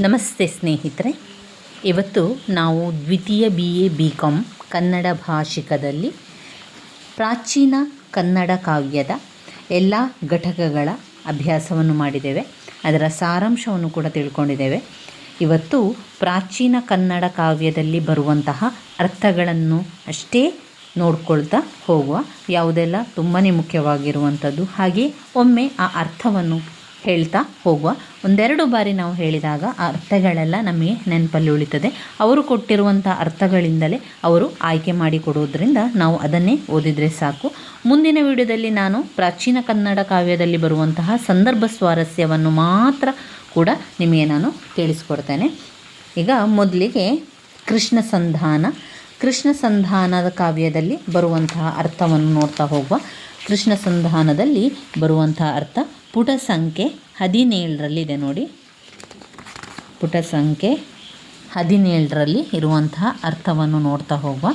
ನಮಸ್ತೆ ಸ್ನೇಹಿತರೆ. ಇವತ್ತು ನಾವು ದ್ವಿತೀಯ B A B com Kannada ಭಾಷಿಕದಲ್ಲಿ ಪ್ರಾಚೀನ ಕನ್ನಡ ಕಾವ್ಯದ ಎಲ್ಲ ಘಟಕಗಳ ಅಭ್ಯಾಸವನ್ನು ಮಾಡಿದ್ದೇವೆ. ಅದರ ಸಾರಾಂಶವನ್ನು ಕೂಡ ತಿಳ್ಕೊಂಡಿದ್ದೇವೆ. ಇವತ್ತು ಪ್ರಾಚೀನ ಕನ್ನಡ ಕಾವ್ಯದಲ್ಲಿ ಬರುವಂತಹ ಅರ್ಥಗಳನ್ನು ಅಷ್ಟೇ ನೋಡ್ಕೊಳ್ತಾ ಹೋಗುವ ಯಾವುದೆಲ್ಲ ತುಂಬಾ ಮುಖ್ಯವಾಗಿರುವಂಥದ್ದು ಹಾಗೆ ಒಮ್ಮೆ ಆ ಅರ್ಥವನ್ನು ಹೇಳ್ತಾ ಹೋಗುವ. ಒಂದೆರಡು ಬಾರಿ ನಾವು ಹೇಳಿದಾಗ ಅರ್ಥಗಳೆಲ್ಲ ನಮಗೆ ನೆನಪಲ್ಲಿ ಉಳಿತದೆ. ಅವರು ಕೊಟ್ಟಿರುವಂಥ ಅರ್ಥಗಳಿಂದಲೇ ಅವರು ಆಯ್ಕೆ ಮಾಡಿ ಕೊಡೋದ್ರಿಂದ ನಾವು ಅದನ್ನೇ ಓದಿದರೆ ಸಾಕು. ಮುಂದಿನ ವಿಡಿಯೋದಲ್ಲಿ ನಾನು ಪ್ರಾಚೀನ ಕನ್ನಡ ಕಾವ್ಯದಲ್ಲಿ ಬರುವಂತಹ ಸಂದರ್ಭ ಸ್ವಾರಸ್ಯವನ್ನು ಮಾತ್ರ ಕೂಡ ನಿಮಗೆ ನಾನು ತಿಳಿಸ್ಕೊಡ್ತೇನೆ. ಈಗ ಮೊದಲಿಗೆ ಕೃಷ್ಣ ಸಂಧಾನ. ಕೃಷ್ಣ ಸಂಧಾನದ ಕಾವ್ಯದಲ್ಲಿ ಬರುವಂತಹ ಅರ್ಥವನ್ನು ನೋಡ್ತಾ ಹೋಗುವ. ಕೃಷ್ಣ ಸಂಧಾನದಲ್ಲಿ ಬರುವಂತಹ ಅರ್ಥ ಪುಟ ಸಂಖ್ಯೆ ಹದಿನೇಳರಲ್ಲಿದೆ ನೋಡಿ. ಪುಟ ಸಂಖ್ಯೆ ಹದಿನೇಳರಲ್ಲಿ ಇರುವಂತಹ ಅರ್ಥವನ್ನು ನೋಡ್ತಾ ಹೋಗುವ.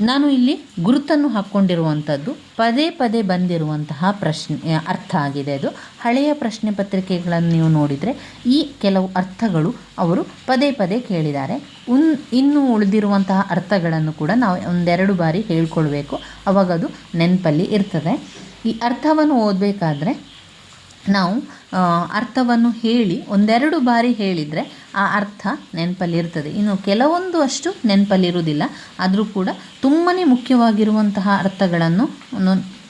ನಾನು ಇಲ್ಲಿ ಗುರುತನ್ನು ಹಾಕ್ಕೊಂಡಿರುವಂಥದ್ದು ಪದೇ ಪದೇ ಬಂದಿರುವಂತಹ ಪ್ರಶ್ನೆ ಅರ್ಥ ಆಗಿದೆ ಅದು. ಹಳೆಯ ಪ್ರಶ್ನೆ ಪತ್ರಿಕೆಗಳನ್ನು ನೀವು ನೋಡಿದರೆ ಈ ಕೆಲವು ಅರ್ಥಗಳು ಅವರು ಪದೇ ಪದೇ ಕೇಳಿದ್ದಾರೆ. ಉನ್, ಇನ್ನೂ ಉಳಿದಿರುವಂತಹ ಅರ್ಥಗಳನ್ನು ಕೂಡ ನಾವು ಒಂದೆರಡು ಬಾರಿ ಹೇಳ್ಕೊಳ್ಬೇಕು. ಅವಾಗ ಅದು ನೆನಪಲ್ಲಿ ಇರ್ತದೆ. ಈ ಅರ್ಥವನ್ನು ಓದಬೇಕಾದ್ರೆ ನಾವು ಅರ್ಥವನ್ನು ಹೇಳಿ, ಒಂದೆರಡು ಬಾರಿ ಹೇಳಿದರೆ ಆ ಅರ್ಥ ನೆನಪಲ್ಲಿರ್ತದೆ. ಇನ್ನು ಕೆಲವೊಂದು ಅಷ್ಟು ನೆನಪಲ್ಲಿರುವುದಿಲ್ಲ. ಆದರೂ ಕೂಡ ತುಂಬಾ ಮುಖ್ಯವಾಗಿರುವಂತಹ ಅರ್ಥಗಳನ್ನು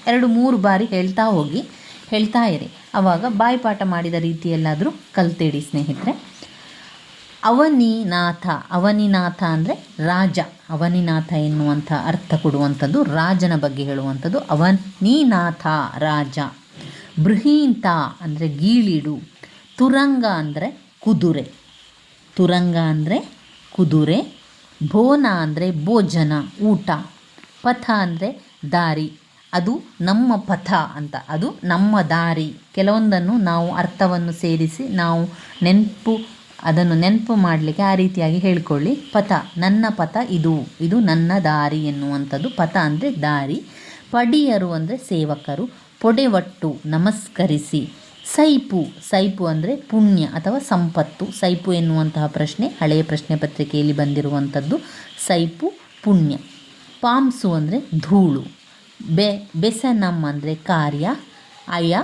ಎರಡು ಮೂರು ಬಾರಿ ಹೇಳ್ತಾ ಹೋಗಿ, ಹೇಳ್ತಾ ಇರಿ. ಆವಾಗ ಬಾಯಿಪಾಠ ಮಾಡಿದ ರೀತಿಯಲ್ಲಾದರೂ ಕಲ್ತೇಡಿ ಸ್ನೇಹಿತರೆ. ಅವನಿನಾಥ. ಅವನಿನಾಥ ಅಂದರೆ ರಾಜ. ಅವನಿನಾಥ ಎನ್ನುವಂಥ ಅರ್ಥ ಕೊಡುವಂಥದ್ದು ರಾಜನ ಬಗ್ಗೆ ಹೇಳುವಂಥದ್ದು ಅವನಿನಾಥ ರಾಜ. ಬೃಹೀಂತ ಅಂದರೆ ಗೀಳಿಡು. ತುರಂಗ ಅಂದರೆ ಕುದುರೆ. ತುರಂಗ ಅಂದರೆ ಕುದುರೆ. ಭೋನ ಅಂದರೆ ಭೋಜನ, ಊಟ. ಪಥ ಅಂದರೆ ದಾರಿ. ಅದು ನಮ್ಮ ಪಥ ಅಂತ. ಅದು ನಮ್ಮ ದಾರಿ. ಕೆಲವೊಂದನ್ನು ನಾವು ಅರ್ಥವನ್ನು ಸೇರಿಸಿ ನಾವು ನೆನಪು ಅದನ್ನು ನೆನಪು ಮಾಡಲಿಕ್ಕೆ ಆ ರೀತಿಯಾಗಿ ಹೇಳ್ಕೊಳ್ಳಿ. ಪಥ, ನನ್ನ ಪಥ ಇದು. ಇದು ನನ್ನ ದಾರಿ ಎನ್ನುವಂಥದ್ದು. ಪಥ ಅಂದರೆ ದಾರಿ. ಪಡಿಯರು ಅಂದರೆ ಸೇವಕರು. ಪೊಡೆವಟ್ಟು, ನಮಸ್ಕರಿಸಿ. ಸೈಪು ಸೈಪು ಅಂದರೆ ಪುಣ್ಯ ಅಥವಾ ಸಂಪತ್ತು. ಸೈಪು ಎನ್ನುವಂತಹ ಪ್ರಶ್ನೆ, ಹಳೆಯ ಪ್ರಶ್ನೆ ಪತ್ರಿಕೆಯಲ್ಲಿ ಬಂದಿರುವಂಥದ್ದು. ಸೈಪು, ಪುಣ್ಯ. ಪಾಮ್ಸು ಅಂದರೆ ಧೂಳು. ಬೆ, ಬೆಸನಂ ಅಂದರೆ ಕಾರ್ಯ. ಅಯ,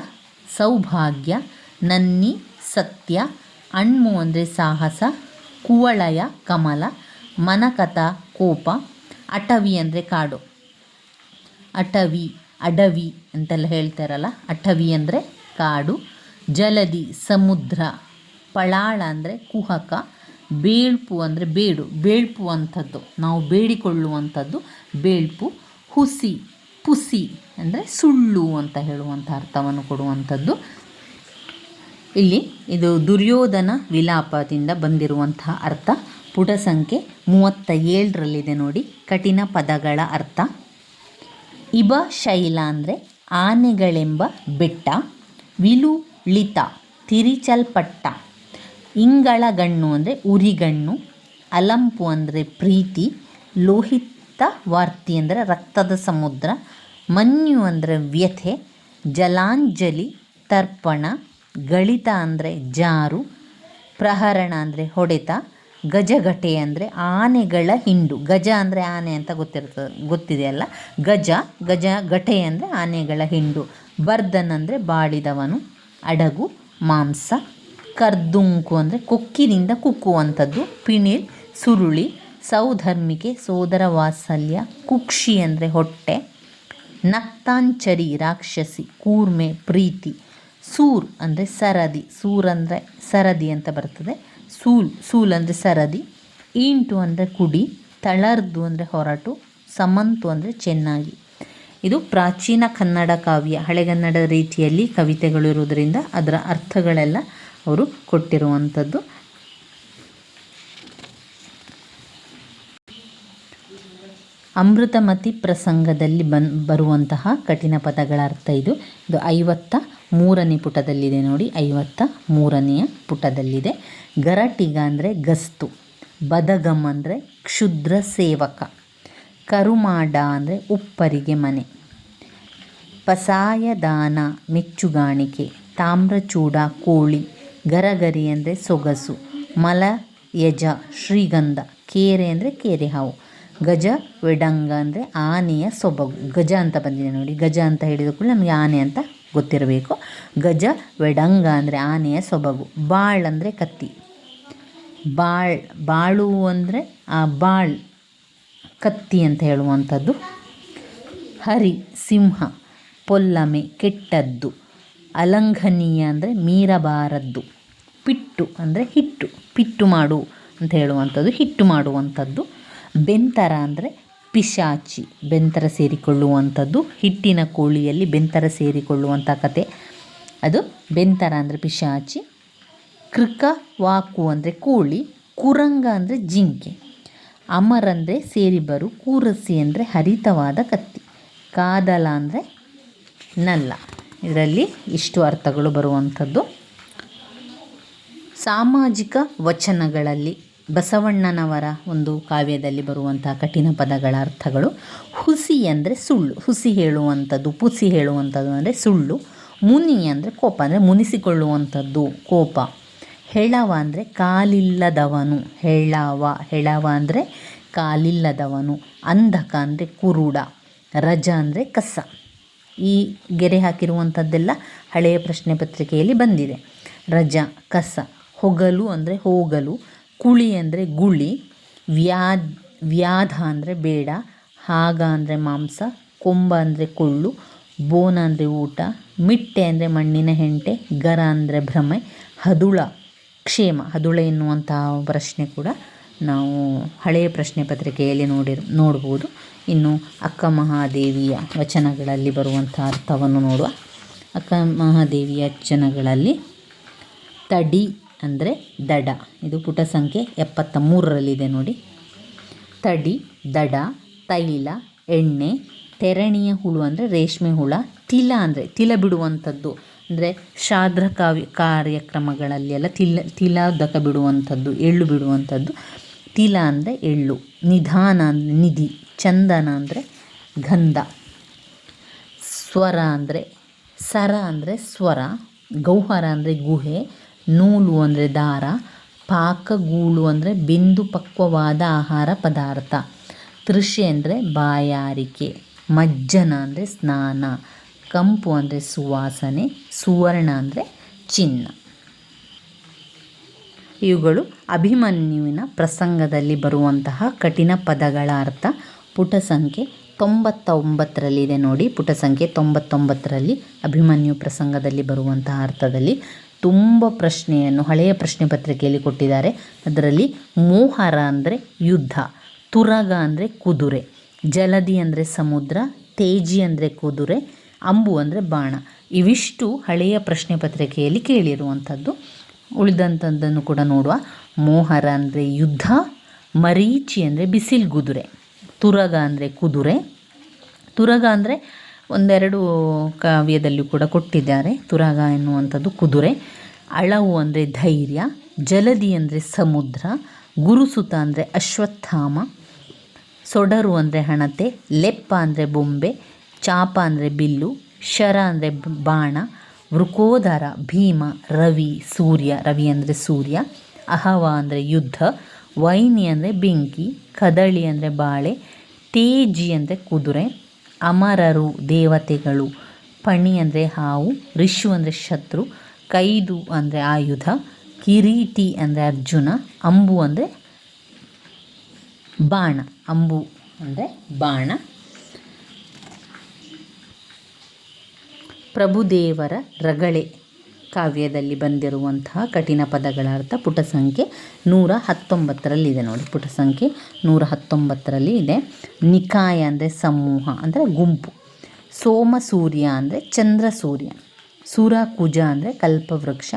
ಸೌಭಾಗ್ಯ. ನನ್ನಿ, ಸತ್ಯ. ಅಣ್ಮು ಅಂದರೆ ಸಾಹಸ, ಕುವಳಯ ಕಮಲ ಮನಕತ ಕೋಪ, ಅಟವಿ ಅಂದರೆ ಕಾಡು. ಅಟವಿ, ಅಡವಿ ಅಂತೆಲ್ಲ ಹೇಳ್ತಾರಲ್ಲ, ಅಟವಿ ಅಂದರೆ ಕಾಡು. ಜಲದಿ, ಸಮುದ್ರ, ಪಳಾಳ ಅಂದರೆ ಕುಹಕ, ಬೇಳ್ಪು ಅಂದರೆ ಬೇಡು. ಬೇಳ್ಪು ಅಂಥದ್ದು, ನಾವು ಬೇಡಿಕೊಳ್ಳುವಂಥದ್ದು ಬೇಳ್ಪು. ಹುಸಿ, ಪುಸಿ ಅಂದರೆ ಸುಳ್ಳು ಅಂತ ಹೇಳುವಂಥ ಅರ್ಥವನ್ನು ಕೊಡುವಂಥದ್ದು. ಇಲ್ಲಿ ಇದು ದುರ್ಯೋಧನ ವಿಲಾಪದಿಂದ ಬಂದಿರುವಂತಹ ಅರ್ಥ. ಪುಟ ಸಂಖ್ಯೆ ಮೂವತ್ತ ಏಳರಲ್ಲಿದೆ ನೋಡಿ. ಕಠಿಣ ಪದಗಳ ಅರ್ಥ. ಇಬ ಶೈಲ ಅಂದರೆ ಆನೆಗಳೆಂಬ ಬೆಟ್ಟ. ವಿಲುಳಿತ ತಿರಿಚಲ್ಪಟ್ಟ. ಇಂಗಳ ಗಣ್ಣು ಅಂದರೆ ಉರಿಗಣ್ಣು. ಅಲಂಪು ಅಂದರೆ ಪ್ರೀತಿ. ಲೋಹಿತ ವಾರ್ತಿ ಅಂದರೆ ರಕ್ತದ ಸಮುದ್ರ. ಮನ್ಯು ಅಂದರೆ ವ್ಯಥೆ. ಜಲಾಂಜಲಿ ತರ್ಪಣ. ಗಳಿತ ಅಂದರೆ ಜಾರು, ಪ್ರಹರಣ ಅಂದರೆ ಹೊಡೆತ ಗಜಘಟೆ ಅಂದರೆ ಆನೆಗಳ ಹಿಂಡು. ಗಜ ಅಂದರೆ ಆನೆ ಅಂತ ಗೊತ್ತಿರ್ತದೆ ಗೊತ್ತಿದೆಯಲ್ಲ ಗಜ ಗಜ ಘಟೆ ಅಂದರೆ ಆನೆಗಳ ಹಿಂಡು. ಬರ್ಧನ್ ಅಂದರೆ ಬಾಳಿದವನು, ಅಡಗು, ಮಾಂಸ, ಕರ್ದುಂಕು ಅಂದರೆ ಕೊಕ್ಕಿನಿಂದ ಕುಕ್ಕುವಂಥದ್ದು, ಪಿಣಿಲ್, ಸುರುಳಿ, ಸೌಧರ್ಮಿಕೆ, ಸೋದರ ವಾತ್ಸಲ್ಯ, ಕುಕ್ಷಿ ಅಂದರೆ ಹೊಟ್ಟೆ, ನಕ್ತಾಂಚರಿ, ರಾಕ್ಷಸಿ, ಕೂರ್ಮೆ, ಪ್ರೀತಿ. ಸೂರ್ ಅಂದರೆ ಸರದಿ, ಸೂರ್ ಅಂದರೆ ಸರದಿ ಅಂತ ಬರ್ತದೆ. ಸೂಲ್ ಸೂಲ್ ಅಂದರೆ ಸರದಿ. ಈಂಟು ಅಂದರೆ ಕುಡಿ, ತಳರ್ದು ಅಂದರೆ ಹೊರಟು, ಸಮಂತು ಅಂದರೆ ಚೆನ್ನಾಗಿ. ಇದು ಪ್ರಾಚೀನ ಕನ್ನಡ ಕಾವ್ಯ ಹಳೆಗನ್ನಡ ರೀತಿಯಲ್ಲಿ ಕವಿತೆಗಳು ಇರುವುದರಿಂದ ಅದರ ಅರ್ಥಗಳೆಲ್ಲ ಅವರು ಕೊಟ್ಟಿರುವಂಥದ್ದು. ಅಮೃತಮತಿ ಪ್ರಸಂಗದಲ್ಲಿ ಬನ್, ಬರುವಂತಹ ಕಠಿಣ ಪದಗಳ ಅರ್ಥ ಇದು. ಇದು ಐವತ್ತ ಮೂರನೇ ಪುಟದಲ್ಲಿದೆ ನೋಡಿ. ಐವತ್ತ ಮೂರನೆಯ ಪುಟದಲ್ಲಿದೆ. ಗರಟಿಗ ಅಂದರೆ ಗಸ್ತು, ಬದಗಮ್ ಅಂದರೆ ಕ್ಷುದ್ರ ಸೇವಕ, ಕರುಮಾಡ ಅಂದರೆ ಉಪ್ಪರಿಗೆ ಮನೆ, ಪಸಾಯದಾನ ಮೆಚ್ಚುಗಾಣಿಕೆ, ತಾಮ್ರಚೂಡ ಕೋಳಿ, ಗರಗರಿ ಅಂದರೆ ಸೊಗಸು ಮಲ ಯಜ ಶ್ರೀಗಂಧ, ಕೇರೆ ಅಂದರೆ ಕೇರೆ ಹಾವು. ಗಜ, ವೆಡಂಗ ಅಂದರೆ ಆನೆಯ ಸೊಬಗು. ಗಜ ಅಂತ ಬಂದಿದೆ ನೋಡಿ. ಗಜ ಅಂತ ಹೇಳಿದ ಕೂಡ ನಮಗೆ ಆನೆ ಅಂತ ಗೊತ್ತಿರಬೇಕು. ಗಜ, ವೆಡಂಗ ಅಂದರೆ ಆನೆಯ ಸೊಬಗು. ಬಾಳ್ ಅಂದರೆ ಕತ್ತಿ. ಬಾಳ್, ಬಾಳು ಅಂದರೆ, ಆ, ಬಾಳ್ ಕತ್ತಿ ಅಂತ ಹೇಳುವಂಥದ್ದು. ಹರಿ, ಸಿಂಹ, ಪೊಲ್ಲಮೆ, ಕೆಟ್ಟದ್ದು. ಅಲಂಘನೀಯ ಅಂದರೆ ಮೀರಬಾರದ್ದು. ಪಿಟ್ಟು ಅಂದರೆ ಹಿಟ್ಟು. ಪಿಟ್ಟು ಮಾಡು ಅಂತ ಹೇಳುವಂಥದ್ದು, ಹಿಟ್ಟು ಮಾಡುವಂಥದ್ದು. ಬೆಂತರ ಅಂದರೆ ಪಿಶಾಚಿ, ಬೆಂತರ ಸೇರಿಕೊಳ್ಳುವಂಥದ್ದು, ಹಿಟ್ಟಿನ ಕೋಳಿಯಲ್ಲಿ ಬೆಂತರ ಸೇರಿಕೊಳ್ಳುವಂಥ ಕತೆ. ಅದು ಬೆಂತರ ಅಂದರೆ ಪಿಶಾಚಿ, ಕೃಕ, ವಾಕು ಅಂದರೆ ಕೋಳಿ, ಕುರಂಗ ಅಂದರೆ ಜಿಂಕೆ, ಅಮರ್ ಅಂದರೆ ಸೇರಿಬರು, ಕೂರಸಿ ಅಂದರೆ ಹರಿತವಾದ ಕತ್ತಿ, ಕಾದಲ ಅಂದರೆ ನಲ್ಲ. ಇದರಲ್ಲಿ ಇಷ್ಟು ಅರ್ಥಗಳು ಬರುವಂಥದ್ದು. ಸಾಮಾಜಿಕ ವಚನಗಳಲ್ಲಿ ಬಸವಣ್ಣನವರ ಒಂದು ಕಾವ್ಯದಲ್ಲಿ ಬರುವಂತಹ ಕಠಿಣ ಪದಗಳ ಅರ್ಥಗಳು ಹುಸಿ ಅಂದರೆ ಸುಳ್ಳು. ಹುಸಿ ಹೇಳುವಂಥದ್ದು, ಪುಸಿ ಹೇಳುವಂಥದ್ದು ಅಂದರೆ ಸುಳ್ಳು. ಮುನಿ ಅಂದರೆ ಕೋಪ ಅಂದರೆ ಮುನಿಸಿಕೊಳ್ಳುವಂಥದ್ದು ಕೋಪ. ಹೆಳವ ಅಂದರೆ ಕಾಲಿಲ್ಲದವನು. ಹೆಳವ ಹೆಳವ ಅಂದರೆ ಕಾಲಿಲ್ಲದವನು. ಅಂಧಕ ಅಂದರೆ ಕುರುಡ. ರಜ ಅಂದರೆ ಕಸ. ಈ ಗೆರೆ ಹಾಕಿರುವಂಥದ್ದೆಲ್ಲ ಹಳೆಯ ಪ್ರಶ್ನೆ ಪತ್ರಿಕೆಯಲ್ಲಿ ಬಂದಿದೆ. ರಜ, ಕಸ. ಹೊಗಲು ಅಂದರೆ ಹೋಗಲು. ಕುಳಿ ಅಂದರೆ ಗುಳಿ, ವ್ಯಾದ್, ವ್ಯಾಧ ಅಂದರೆ ಬೇಡ, ಹಾಗ ಅಂದರೆ ಮಾಂಸ, ಕೊಂಬ ಅಂದರೆ ಕೊಳ್ಳು, ಬೋನ ಅಂದರೆ ಊಟ, ಮಿಟ್ಟೆ ಅಂದರೆ ಮಣ್ಣಿನ ಹೆಂಟೆ, ಗರ ಅಂದರೆ ಭ್ರಮೆ, ಹದುಳ, ಕ್ಷೇಮ, ಹದುಳ ಎನ್ನುವಂತಹ ಪ್ರಶ್ನೆ ಕೂಡ ನಾವು ಹಳೆಯ ಪ್ರಶ್ನೆ ಪತ್ರಿಕೆಯಲ್ಲಿ ನೋಡಿರ್, ನೋಡ್ಬೋದು. ಇನ್ನು ಅಕ್ಕ ಮಹಾದೇವಿಯ ವಚನಗಳಲ್ಲಿ ಬರುವಂಥ ಅರ್ಥವನ್ನು ನೋಡುವ. ಅಕ್ಕ ಮಹಾದೇವಿಯ ವಚನಗಳಲ್ಲಿ, ತಡಿ ಅಂದರೆ ದಡ. ಇದು ಪುಟ ಸಂಖ್ಯೆ ಎಪ್ಪತ್ತ ಮೂರರಲ್ಲಿದೆ ನೋಡಿ. ತಡಿ, ದಡ, ತೈಲ, ಎಣ್ಣೆ, ತೆರಣಿಯ ಹುಳು ಅಂದರೆ ರೇಷ್ಮೆ ಹುಳ, ತಿಲ ಅಂದರೆ ತಿಲ ಬಿಡುವಂಥದ್ದು ಅಂದರೆ ಶಾದ್ರ ಕಾವ್ಯ ಕಾರ್ಯಕ್ರಮಗಳಲ್ಲಿ ಎಲ್ಲ ತಿಲ ದಕ ಬಿಡುವಂಥದ್ದು, ಎಳ್ಳು ಬಿಡುವಂಥದ್ದು. ತಿಲ ಅಂದರೆ ಎಳ್ಳು, ನಿಧಾನ ಅಂದರೆ ನಿಧಿ, ಚಂದನ ಅಂದರೆ ಗಂಧ. ಸ್ವರ ಅಂದರೆ ಸರ ಅಂದರೆ ಸ್ವರ, ಗೌಹರ ಅಂದರೆ ಗುಹೆ ನೂಲು ಅಂದರೆ ದಾರ ಪಾಕಗೂಳು ಅಂದರೆ ಬಿಂದು ಪಕ್ವವಾದ ಆಹಾರ ಪದಾರ್ಥ. ತೃಷೆ ಅಂದರೆ ಬಾಯಾರಿಕೆ, ಮಜ್ಜನ ಅಂದರೆ ಸ್ನಾನ, ಕಂಪು ಅಂದರೆ ಸುವಾಸನೆ, ಸುವರ್ಣ ಅಂದರೆ ಚಿನ್ನ. ಇವುಗಳು ಅಭಿಮನ್ಯುವಿನ ಪ್ರಸಂಗದಲ್ಲಿ ಬರುವಂತಹ ಕಠಿಣ ಪದಗಳ ಅರ್ಥ. ಪುಟ ಸಂಖ್ಯೆ ತೊಂಬತ್ತೊಂಬತ್ತರಲ್ಲಿ ಇದೆ ನೋಡಿ. ಪುಟ ಸಂಖ್ಯೆ ತೊಂಬತ್ತೊಂಬತ್ತರಲ್ಲಿ ಅಭಿಮನ್ಯು ಪ್ರಸಂಗದಲ್ಲಿ ಬರುವಂತಹ ಅರ್ಥದಲ್ಲಿ ತುಂಬ ಪ್ರಶ್ನೆಯನ್ನು, ಹಳೆಯ ಪ್ರಶ್ನೆ ಪತ್ರಿಕೆಯಲ್ಲಿ ಕೊಟ್ಟಿದ್ದಾರೆ. ಅದರಲ್ಲಿ ಮೋಹರ ಅಂದರೆ ಯುದ್ಧ, ತುರಗ ಅಂದರೆ ಕುದುರೆ, ಜಲದಿ ಅಂದರೆ ಸಮುದ್ರ, ತೇಜಿ ಅಂದರೆ ಕುದುರೆ, ಅಂಬು ಅಂದರೆ ಬಾಣ. ಇವಿಷ್ಟು ಹಳೆಯ ಪ್ರಶ್ನೆ ಪತ್ರಿಕೆಯಲ್ಲಿ ಕೇಳಿರುವಂಥದ್ದು. ಉಳಿದಂಥದ್ದನ್ನು ಕೂಡ ನೋಡುವ. ಮೋಹರ ಅಂದರೆ ಯುದ್ಧ, ಮರೀಚಿ ಅಂದರೆ ಬಿಸಿಲು ಕುದುರೆ, ತುರಗ ಅಂದರೆ ಕುದುರೆ, ತುರಗ ಅಂದರೆ ಒಂದೆರಡು ಕಾವ್ಯದಲ್ಲಿ ಕೂಡ ಕೊಟ್ಟಿದ್ದಾರೆ. ತುರಾಗ ಎನ್ನುವಂಥದ್ದು ಕುದುರೆ, ಅಳವು ಅಂದರೆ ಧೈರ್ಯ, ಜಲದಿ ಅಂದರೆ ಸಮುದ್ರ, ಗುರುಸುತ ಅಂದರೆ ಅಶ್ವತ್ಥಾಮ, ಸೊಡರು ಅಂದರೆ ಹಣತೆ, ಲೆಪ್ಪ ಅಂದರೆ ಬೊಂಬೆ, ಚಾಪ ಅಂದರೆ ಬಿಲ್ಲು, ಶರ ಅಂದರೆ ಬಾಣ, ವೃಕೋದರ, ಭೀಮ, ರವಿ, ಸೂರ್ಯ, ರವಿ ಅಂದರೆ ಸೂರ್ಯ, ಅಹವ ಅಂದರೆ ಯುದ್ಧ, ವೈನಿ ಅಂದರೆ ಬೆಂಕಿ, ಕದಳಿ ಅಂದರೆ ಬಾಳೆ, ತೇಜಿ ಅಂದರೆ ಕುದುರೆ ಅಮರರು ದೇವತೆಗಳು. ಪಣಿ ಅಂದರೆ ಹಾವು, ರಿಷು ಅಂದರೆ ಶತ್ರು, ಕೈದು ಅಂದರೆ ಆಯುಧ, ಕಿರೀಟಿ ಅಂದರೆ ಅರ್ಜುನ, ಅಂಬು ಅಂದರೆ ಬಾಣ, ಅಂಬು ಅಂದರೆ ಬಾಣ. ಪ್ರಭುದೇವರ ರಗಳೆ. ಕಾವ್ಯದಲ್ಲಿ ಬಂದಿರುವಂತಹ ಕಠಿಣ ಪದಗಳ ಅರ್ಥ ಪುಟ ಸಂಖ್ಯೆ ನೂರ ಹತ್ತೊಂಬತ್ತರಲ್ಲಿದೆ ನೋಡಿ. ಪುಟ ಸಂಖ್ಯೆ ನೂರ ಹತ್ತೊಂಬತ್ತರಲ್ಲಿ ಇದೆ. ನಿಕಾಯ ಅಂದರೆ ಸಮೂಹ ಅಂದರೆ ಗುಂಪು. ಸೋಮ ಸೂರ್ಯ ಅಂದರೆ ಚಂದ್ರ ಸೂರ್ಯ ಸೂರ ಕುಜ ಅಂದರೆ ಕಲ್ಪವೃಕ್ಷ.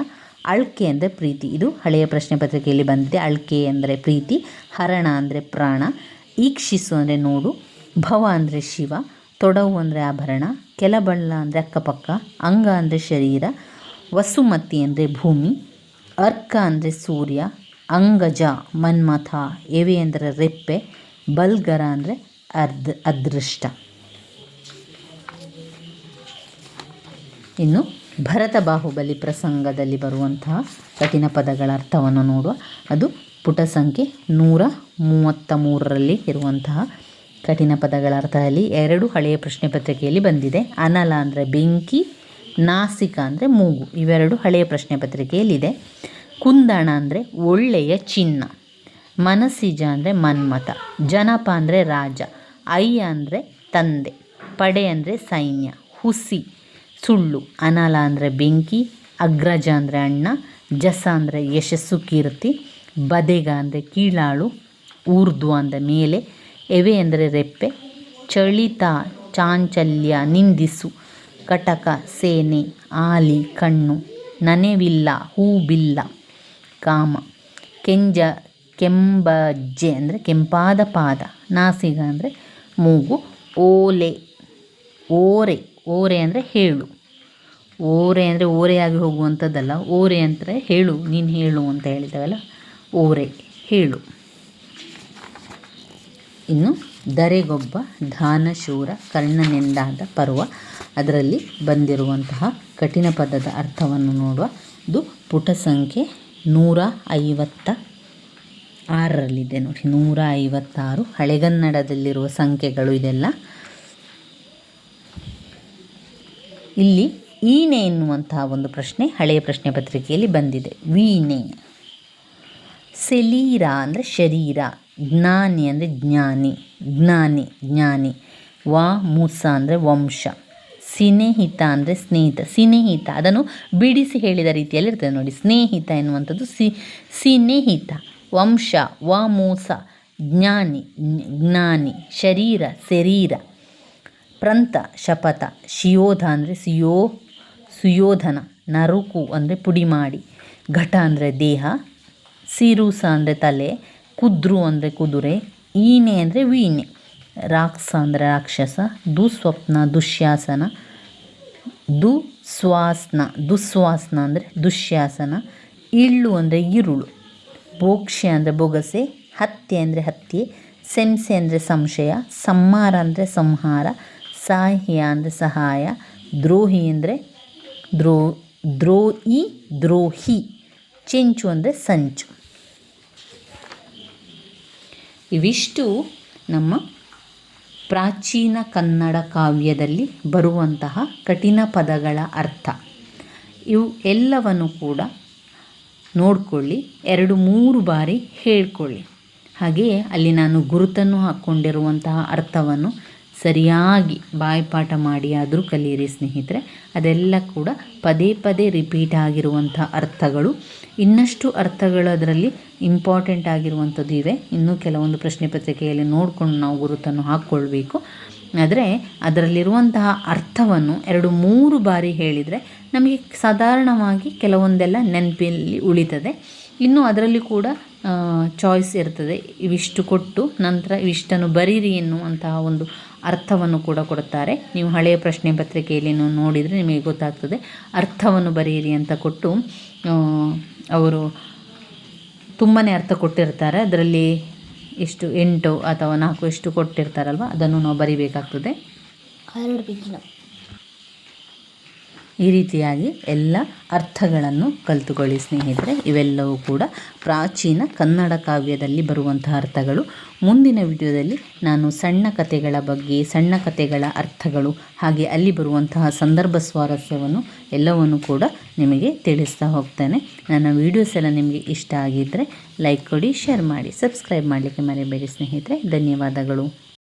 ಅಳ್ಕೆ ಅಂದರೆ ಪ್ರೀತಿ. ಇದು ಹಳೆಯ ಪ್ರಶ್ನೆ ಪತ್ರಿಕೆಯಲ್ಲಿ ಬಂದಿದೆ. ಅಳ್ಕೆ ಅಂದರೆ ಪ್ರೀತಿ, ಹರಣ ಅಂದರೆ ಪ್ರಾಣ, ಈಕ್ಷಿಸು ಅಂದರೆ ನೋಡು, ಭವ ಅಂದರೆ ಶಿವ, ತೊಡವು ಅಂದರೆ ಆಭರಣ ಕೆಲಬಳ್ಳ ಅಂದರೆ ಅಕ್ಕಪಕ್ಕ, ಅಂಗ ಅಂದರೆ ಶರೀರ ವಸುಮತಿ ಅಂದರೆ ಭೂಮಿ, ಅರ್ಕ ಅಂದರೆ ಸೂರ್ಯ, ಅಂಗಜ ಮನ್ಮಥ, ಎವೆ ಅಂದರೆ ರೆಪ್ಪೆ, ಬಲ್ಗರ ಅಂದರೆ ಅರ್ಧ, ಅದೃಷ್ಟ. ಇನ್ನು ಭರತ ಬಾಹುಬಲಿ ಪ್ರಸಂಗದಲ್ಲಿ ಬರುವಂತಹ ಕಠಿಣ ಪದಗಳ ಅರ್ಥವನ್ನು ನೋಡುವ. ಅದು ಪುಟ ಸಂಖ್ಯೆ ನೂರ ಮೂವತ್ತ ಮೂರರಲ್ಲಿ ಇರುವಂತಹ ಕಠಿಣ ಪದಗಳ ಅರ್ಥದಲ್ಲಿ ಎರಡು ಹಳೆಯ ಪ್ರಶ್ನೆ ಪತ್ರಿಕೆಯಲ್ಲಿ ಬಂದಿದೆ. ಅನಲ ಅಂದರೆ ಬೆಂಕಿ ನಾಸಿಕ ಅಂದರೆ ಮೂಗು. ಇವೆರಡು ಹಳೆಯ ಪ್ರಶ್ನೆ ಪತ್ರಿಕೆಯಲ್ಲಿದೆ. ಕುಂದಣ ಅಂದರೆ ಒಳ್ಳೆಯ ಚಿನ್ನ. ಮನಸ್ಸಿಜ ಅಂದರೆ ಮನ್ಮಥ. ಜನಪ ಅಂದರೆ ರಾಜ. ಅಯ್ಯ ಅಂದರೆ ತಂದೆ. ಪಡೆ ಅಂದರೆ ಸೈನ್ಯ. ಹುಸಿ, ಸುಳ್ಳು. ಅನಲ ಅಂದರೆ ಬೆಂಕಿ. ಅಗ್ರಜ ಅಂದರೆ ಅಣ್ಣ. ಜಸ ಅಂದರೆ ಯಶಸ್ಸು, ಕೀರ್ತಿ. ಬದೆಗ ಅಂದರೆ ಕೀಳಾಳು. ಊರ್ದು ಅಂದರೆ ಮೇಲೆ. ಎವೆ ಅಂದರೆ ರೆಪ್ಪೆ. ಚಳಿತ, ಚಾಂಚಲ್ಯ, ನಿಂದಿಸು. ಕಟಕ, ಸೇನೆ, ಆಲಿ, ಕಣ್ಣು, ನನೆವಿಲ್ಲ, ಹೂಬಿಲ್ಲ, ಕಾಮ, ಕೆಂಜ, ಕೆಂಬಜ್ಜೆ ಅಂದರೆ ಕೆಂಪಾದ ಪಾದ, ನಾಸಿಗ ಅಂದರೆ ಮೂಗು, ಓಲೆ, ಓರೆ ಓರೆ ಅಂದರೆ ಹೇಳು. ಓರೆ ಅಂದರೆ ಓರೆಯಾಗಿ ಹೋಗುವಂಥದ್ದಲ್ಲ, ಓರೆ ಅಂದರೆ ಹೇಳು, ನೀನು ಹೇಳು ಅಂತ ಹೇಳಿದವಲ್ಲ ಓರೆ, ಹೇಳು. ಇನ್ನು ದರೆಗೊಬ್ಬ ದಾನಶೂರ ಕರ್ಣನೆಂದಾದ ಪರ್ವ ಅದರಲ್ಲಿ ಬಂದಿರುವಂತಹ ಕಠಿಣ ಪದದ ಅರ್ಥವನ್ನು ನೋಡುವ. ಇದು ಪುಟ ಸಂಖ್ಯೆ ನೂರ ಐವತ್ತ ಆರರಲ್ಲಿದೆ ನೋಡಿ. ನೂರ ಐವತ್ತಾರು. ಹಳೆಗನ್ನಡದಲ್ಲಿರುವ ಸಂಖ್ಯೆಗಳು ಇದೆಲ್ಲ. ಇಲ್ಲಿ ಈನೆ ಎನ್ನುವಂತಹ ಒಂದು ಪ್ರಶ್ನೆ ಹಳೆಯ ಪ್ರಶ್ನೆ ಪತ್ರಿಕೆಯಲ್ಲಿ ಬಂದಿದೆ. ವೀಣೆ. ಸೆಲೀರ ಅಂದರೆ ಶರೀರ. ಜ್ಞಾನಿ ಅಂದರೆ ಜ್ಞಾನಿ. ಜ್ಞಾನಿ ಜ್ಞಾನಿ. ವಾ ಮೂಸ ಅಂದರೆ ವಂಶ. ಸಿನೇಹಿತ ಅಂದರೆ ಸ್ನೇಹಿತ, ಸಿನೇಹಿತ. ಅದನ್ನು ಬಿಡಿಸಿ ಹೇಳಿದ ರೀತಿಯಲ್ಲಿ ಇರ್ತದೆ ನೋಡಿ. ಸ್ನೇಹಿತ ಎನ್ನುವಂಥದ್ದು ಸಿ, ಸಿನೇಹಿತ, ವಂಶ, ವಾಮೂಸ, ಜ್ಞಾನಿ ಜ್ಞಾನಿ, ಶರೀರ ಶರೀರ. ಪ್ರಂತ, ಶಪಥ ಶಿಯೋಧ ಅಂದರೆ ಸಿಯೋ, ಸುಯೋಧನ, ನರುಕು ಅಂದರೆ ಪುಡಿ ಮಾಡಿ. ಘಟ ಅಂದರೆ ದೇಹ, ಸಿರುಸ ಅಂದರೆ ತಲೆ, ಕುದ್ರು ಅಂದರೆ ಕುದುರೆ, ಈನೆ ಅಂದರೆ ವೀಣೆ. ರಾಕ್ಷಸ ಅಂದರೆ ರಾಕ್ಷಸ, ದುಸ್ವಪ್ನ, ದುಶ್ಯಾಸನ, ದುಸ್ವಾಸ್ನ ದುಸ್ವಾಸ್ನ ಅಂದರೆ ದುಶ್ಯಾಸನ, ಇಳ್ಳು ಅಂದರೆ ಇರುಳು, ಭೋಕ್ಷ್ಯ ಅಂದರೆ ಬೊಗಸೆ, ಹತ್ಯೆ ಅಂದರೆ ಹತ್ಯೆ ಸೆನ್ಸೆ ಅಂದರೆ ಸಂಶಯ, ಸಂಹಾರ ಅಂದರೆ ಸಂಹಾರ, ಸಾಹ್ಯ ಅಂದರೆ ಸಹಾಯ, ದ್ರೋಹಿ ಅಂದರೆ ದ್ರೋ, ದ್ರೋಹಿ ದ್ರೋಹಿ, ಚೆಂಚು ಅಂದರೆ ಸಂಚು. ಇವಿಷ್ಟು ನಮ್ಮ ಪ್ರಾಚೀನ ಕನ್ನಡ ಕಾವ್ಯದಲ್ಲಿ ಬರುವಂತಹ ಕಠಿಣ ಪದಗಳ ಅರ್ಥ. ಇವು ಎಲ್ಲವನ್ನು ಕೂಡ ನೋಡಿಕೊಳ್ಳಿ, ಎರಡು ಮೂರು ಬಾರಿ ಹೇಳ್ಕೊಳ್ಳಿ. ಹಾಗೆಯೇ ಅಲ್ಲಿ ನಾನು ಗುರುತನ್ನು ಹಾಕ್ಕೊಂಡಿರುವಂತಹ ಅರ್ಥವನ್ನು ಸರಿಯಾಗಿ ಬಾಯಿಪಾಠ ಮಾಡಿ ಆದರೂ ಕಲಿಯಿರಿ ಸ್ನೇಹಿತರೆ. ಅದೆಲ್ಲ ಕೂಡ ಪದೇ ಪದೇ ರಿಪೀಟ್ ಆಗಿರುವಂಥ ಅರ್ಥಗಳು. ಇನ್ನಷ್ಟು ಅರ್ಥಗಳು ಅದರಲ್ಲಿ ಇಂಪಾರ್ಟೆಂಟ್ ಆಗಿರುವಂಥದ್ದು ಇವೆ. ಇನ್ನೂ ಕೆಲವೊಂದು ಪ್ರಶ್ನೆ ಪತ್ರಿಕೆಯಲ್ಲಿ ನೋಡಿಕೊಂಡು ನಾವು ಗುರುತನ್ನು ಹಾಕ್ಕೊಳ್ಬೇಕು. ಆದರೆ ಅದರಲ್ಲಿರುವಂತಹ ಅರ್ಥವನ್ನು ಎರಡು ಮೂರು ಬಾರಿ ಹೇಳಿದರೆ ನಮಗೆ ಸಾಧಾರಣವಾಗಿ ಕೆಲವೊಂದೆಲ್ಲ ನೆನಪಿನಲ್ಲಿ ಉಳಿತದೆ. ಇನ್ನು ಅದರಲ್ಲಿ ಕೂಡ ಚಾಯ್ಸ್ ಇರ್ತದೆ. ಇವಿಷ್ಟು ಕೊಟ್ಟು ನಂತರ ಇವಿಷ್ಟನ್ನು ಬರೀರಿ ಎನ್ನುವಂತಹ ಒಂದು ಅರ್ಥವನ್ನು ಕೂಡ ಕೊಡುತ್ತಾರೆ. ನೀವು ಹಳೆಯ ಪ್ರಶ್ನೆ ಪತ್ರಿಕೆಯಲ್ಲಿ ನೋಡಿದರೆ ನಿಮಗೆ ಗೊತ್ತಾಗ್ತದೆ. ಅರ್ಥವನ್ನು ಬರೆಯಿರಿ ಅಂತ ಕೊಟ್ಟು ಅವರು ತುಂಬಾ ಅರ್ಥ ಕೊಟ್ಟಿರ್ತಾರೆ. ಅದರಲ್ಲಿ ಎಷ್ಟು ಎಂಟು ಅಥವಾ ನಾಲ್ಕು ಎಷ್ಟು ಕೊಟ್ಟಿರ್ತಾರಲ್ವ ಅದನ್ನು ನಾವು ಬರಿಬೇಕಾಗ್ತದೆ. ಈ ರೀತಿಯಾಗಿ ಎಲ್ಲ ಅರ್ಥಗಳನ್ನು ಕಲ್ತುಕೊಳ್ಳಿ ಸ್ನೇಹಿತರೆ. ಇವೆಲ್ಲವೂ ಕೂಡ ಪ್ರಾಚೀನ ಕನ್ನಡ ಕಾವ್ಯದಲ್ಲಿ ಬರುವಂತಹ ಅರ್ಥಗಳು. ಮುಂದಿನ ವಿಡಿಯೋದಲ್ಲಿ ನಾನು ಸಣ್ಣ ಕಥೆಗಳ ಬಗ್ಗೆ, ಸಣ್ಣ ಕಥೆಗಳ ಅರ್ಥಗಳು ಹಾಗೆ ಅಲ್ಲಿ ಬರುವಂತಹ ಸಂದರ್ಭ ಸ್ವಾರಸ್ಯವನ್ನು ಎಲ್ಲವನ್ನು ಕೂಡ ನಿಮಗೆ ತಿಳಿಸ್ತಾ ಹೋಗ್ತೇನೆ. ನನ್ನ ವೀಡಿಯೋಸ್ ಎಲ್ಲ ನಿಮಗೆ ಇಷ್ಟ ಆಗಿದ್ದರೆ ಲೈಕ್ ಕೊಡಿ, ಶೇರ್ ಮಾಡಿ, ಸಬ್ಸ್ಕ್ರೈಬ್ ಮಾಡಲಿಕ್ಕೆ ಮರೆಯಬೇಡಿ ಸ್ನೇಹಿತರೆ. ಧನ್ಯವಾದಗಳು.